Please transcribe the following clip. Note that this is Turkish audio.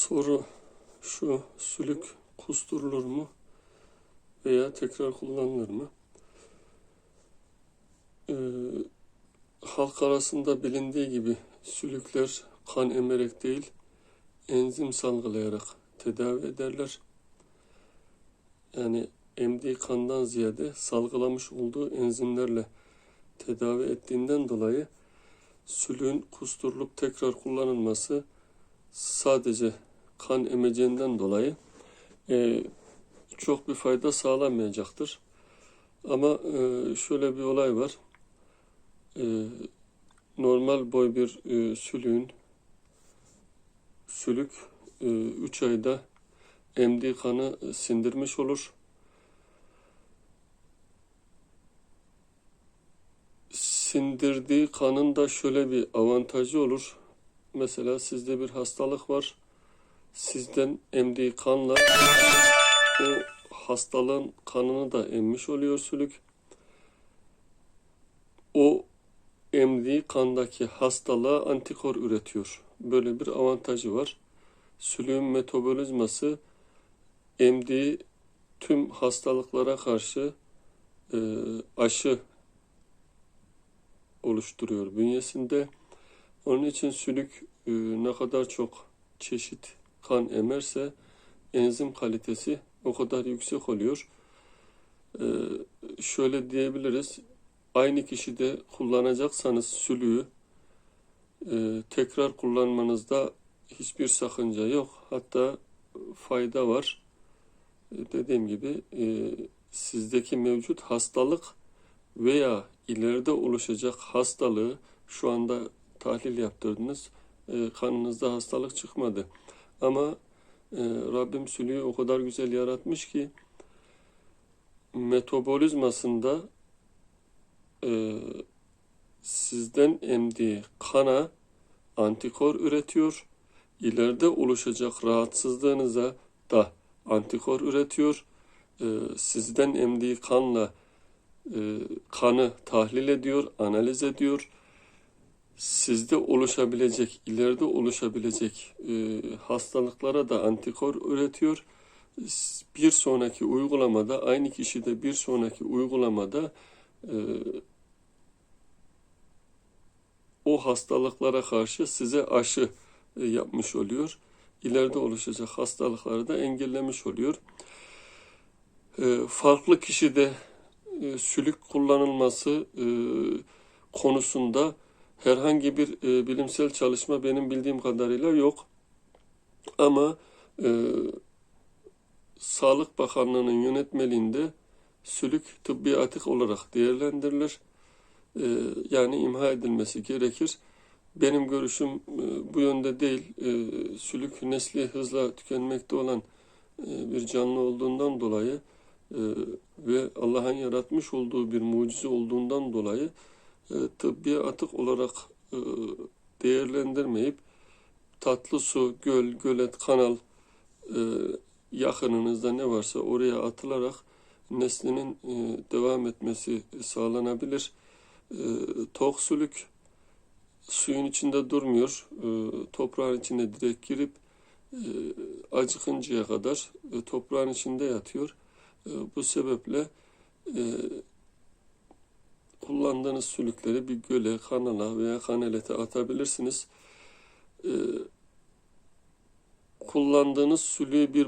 Soru şu, sülük kusturulur mu veya tekrar kullanılır mı? Ee, halk arasında bilindiği gibi sülükler kan emerek değil, enzim salgılayarak tedavi ederler. Yani emdiği kandan ziyade salgılamış olduğu enzimlerle tedavi ettiğinden dolayı sülüğün kusturulup tekrar kullanılması sadece kan emeceğinden dolayı e, çok bir fayda sağlamayacaktır. Ama e, şöyle bir olay var. E, normal boy bir e, sülüğün sülük 3 ayda emdiği kanı sindirmiş olur. Sindirdiği kanın da şöyle bir avantajı olur. Mesela sizde bir hastalık var. Sizden emdiği kanla o hastalığın kanını da emmiş oluyor sülük. O emdiği kandaki hastalığa antikor üretiyor. Böyle bir avantajı var. Sülüğün metabolizması emdiği tüm hastalıklara karşı e, aşı oluşturuyor bünyesinde. Onun için sülük e, ne kadar çok çeşit kan emerse enzim kalitesi o kadar yüksek oluyor. E, şöyle diyebiliriz. Aynı kişide kullanacaksanız sülüğü e, tekrar kullanmanızda hiçbir sakınca yok. Hatta fayda var. E, dediğim gibi e, sizdeki mevcut hastalık veya ileride oluşacak hastalığı şu anda tahlil yaptırdınız. E, kanınızda hastalık çıkmadı. Ama e, Rabbim sülüğü o kadar güzel yaratmış ki metabolizmasında e, sizden emdiği kana antikor üretiyor. İleride oluşacak rahatsızlığınıza da antikor üretiyor. E, sizden emdiği kanla e, kanı tahlil ediyor, analiz ediyor. Sizde oluşabilecek, ileride oluşabilecek e, hastalıklara da antikor üretiyor. Bir sonraki uygulamada, aynı kişide bir sonraki uygulamada e, o hastalıklara karşı size aşı e, yapmış oluyor. İleride oluşacak hastalıkları da engellemiş oluyor. E, farklı kişide e, sülük kullanılması e, konusunda herhangi bir e, bilimsel çalışma benim bildiğim kadarıyla yok. Ama e, Sağlık Bakanlığı'nın yönetmeliğinde sülük tıbbi atık olarak değerlendirilir. E, yani imha edilmesi gerekir. Benim görüşüm e, bu yönde değil. E, sülük nesli hızla tükenmekte olan e, bir canlı olduğundan dolayı e, ve Allah'ın yaratmış olduğu bir mucize olduğundan dolayı tıbbi atık olarak e, değerlendirmeyip tatlı su, göl, gölet, kanal e, yakınınızda ne varsa oraya atılarak neslinin e, devam etmesi sağlanabilir. E, tok sülük suyun içinde durmuyor. E, toprağın içine direkt girip e, acıkıncaya kadar e, toprağın içinde yatıyor. E, bu sebeple e, kullandığınız sülükleri bir göle, kanala veya kanalete atabilirsiniz. E, kullandığınız sülüğü bir